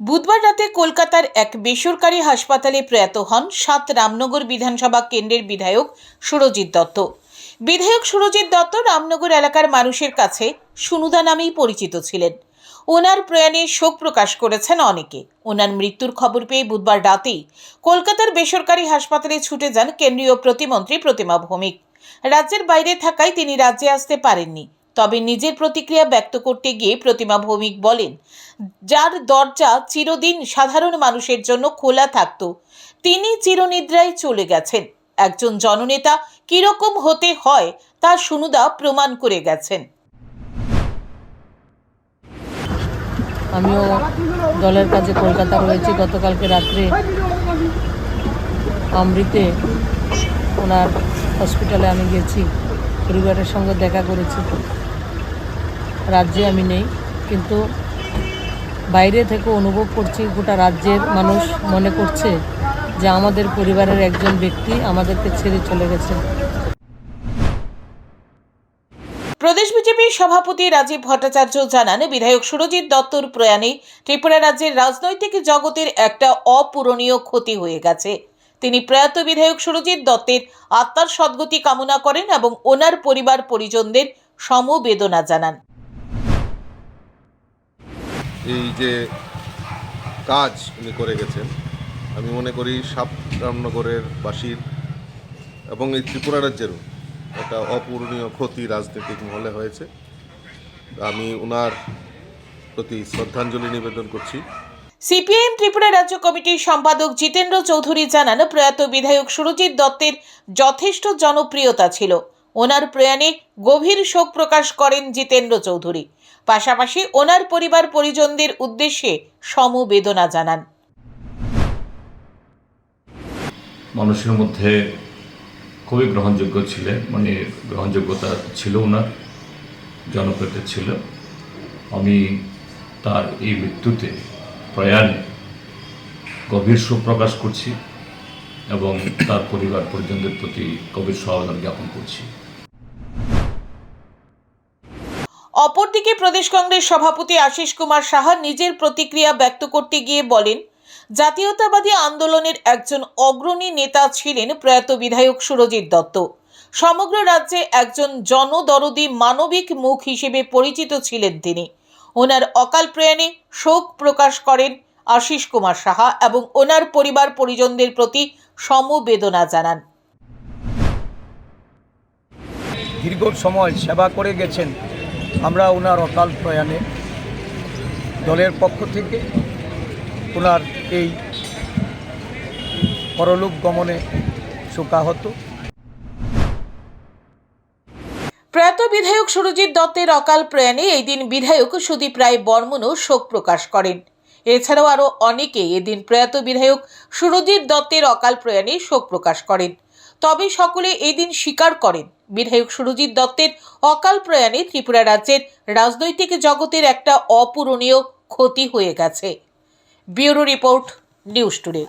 বুধবার রাতে কলকাতার এক বেসরকারি হাসপাতালে প্রয়াত হন সাত রামনগর বিধানসভা কেন্দ্রের বিধায়ক সুরজিৎ দত্ত। বিধায়ক সুরজিৎ দত্ত রামনগর এলাকার মানুষের কাছে সুনুদা নামেই পরিচিত ছিলেন। ওনার প্রয়াণে শোক প্রকাশ করেছেন অনেকে। ওনার মৃত্যুর খবর পেয়ে বুধবার রাতেই কলকাতার বেসরকারি হাসপাতালে ছুটে যান কেন্দ্রীয় প্রতিমন্ত্রী প্রতিমা ভৌমিক। রাজ্যের বাইরে থাকায় তিনি রাজ্যে আসতে পারেননি। তবে নিজের প্রতিক্রিয়া ব্যক্ত করতে গিয়ে প্রতিমা ভৌমিক বলেন, যার দরজা চিরদিন সাধারণ মানুষের জন্য খোলা থাকত, তিনি চিরনিদ্রায় চলে গেছেন। একজন জননেতা কীরকম হতে হয় তা সুনুদা প্রমাণ করে গেছেন। আমিও দলের কাজে কলকাতা রয়েছি। গতকালকে রাত্রে অমৃতে ওনার হসপিটালে আমি গেছি, পরিবারের সঙ্গে দেখা করেছি। রাজ্যে আমি নেই, কিন্তু বাইরে থেকে অনুভব করছি গোটা রাজ্যের মানুষ মনে করছে যে আমাদের পরিবারের একজন ব্যক্তি আমাদেরকে ছেড়ে চলে গেছে। প্রদেশ বিজেপির সভাপতি রাজীব ভট্টাচার্য জানান, বিধায়ক সুরজিৎ দত্তর প্রয়াণে ত্রিপুরা রাজ্যের রাজনৈতিক জগতের একটা অপূরণীয় ক্ষতি হয়ে গেছে। তিনি প্রয়াত বিধায়ক সুরজিৎ দত্তের আত্মার সদ্গতি কামনা করেন এবং ওনার পরিবার পরিজনদের সমবেদনা জানান। যে কাজ উনি করে গেছেন, আমি মনে করি সাপ রামনগরের বাসীর এবং এই ত্রিপুরা রাজ্যেরও একটা অপূরণীয় ক্ষতি রাজনৈতিক মহলে হয়েছে। আমি ওনার প্রতি শ্রদ্ধাঞ্জলি নিবেদন করছি। সিপিআইএম ত্রিপুরা রাজ্য কমিটির সম্পাদক জিতেন্দ্র চৌধুরী জানান, প্রয়াত বিধায়ক সুরজিৎ দত্তের যথেষ্ট জনপ্রিয়তা ছিল। ওনার প্রয়াণে গভীর শোক প্রকাশ করেন জিতেন্দ্র চৌধুরী। পাশাপাশি ওনার পরিবার পরিজনদের উদ্দেশ্যে সমবেদনা জানান। মানুষের মধ্যে খুবই গ্রহণযোগ্য ছিলেন মানে গ্রহণযোগ্যতা ছিল ওনার, জনপ্রিয়তা ছিল। আমি তার এই মৃত্যুতে প্রয়াণে গভীর শোক প্রকাশ করছি এবং তার পরিবার পরিজনদের প্রতি গভীর সহাবধান জ্ঞাপন করছি। অপরদিকে প্রদেশ কংগ্রেস সভাপতি আশিস কুমার সাহা নিজের প্রতিক্রিয়া ব্যক্ত করতে গিয়ে বলেন, জাতীয়তাবাদী আন্দোলনের একজন অগ্রণী নেতা ছিলেন প্রয়াত বিধায়ক সুরজিৎ দত্ত। সমগ্র রাজ্যে একজন জনদরদি মানবিক মুখ হিসেবে পরিচিত ছিলেন তিনি। ওনার অকাল প্রয়াণে শোক প্রকাশ করেন আশিস কুমার সাহা এবং ওনার পরিবার পরিজনদের প্রতি সমবেদনা জানান। দীর্ঘ সময় সেবা করে গেছেন আমরা ওনার অকাল প্রয়াণে দলের পক্ষ থেকে ওনার এই পরলোক গমনে শোকাহত। প্রয়াত বিধায়ক সুরজিৎ দত্তের অকাল প্রয়াণে এই দিন বিধায়ক সুদীপ রায় বর্মনও শোক প্রকাশ করেন। এছাড়াও আরও অনেকে এদিন প্রয়াত বিধায়ক সুরজিৎ দত্তের অকাল প্রয়াণে শোক প্রকাশ করেন। তবে সকলে এদিন দিন স্বীকার করেন। বিধায়ক সুরজিৎ দত্তের অকাল প্রয়াণে ত্রিপুরা রাজ্যের রাজনৈতিক জগতের একটা অপূরণীয় ক্ষতি হয়ে গেছে। Bureau report, news today.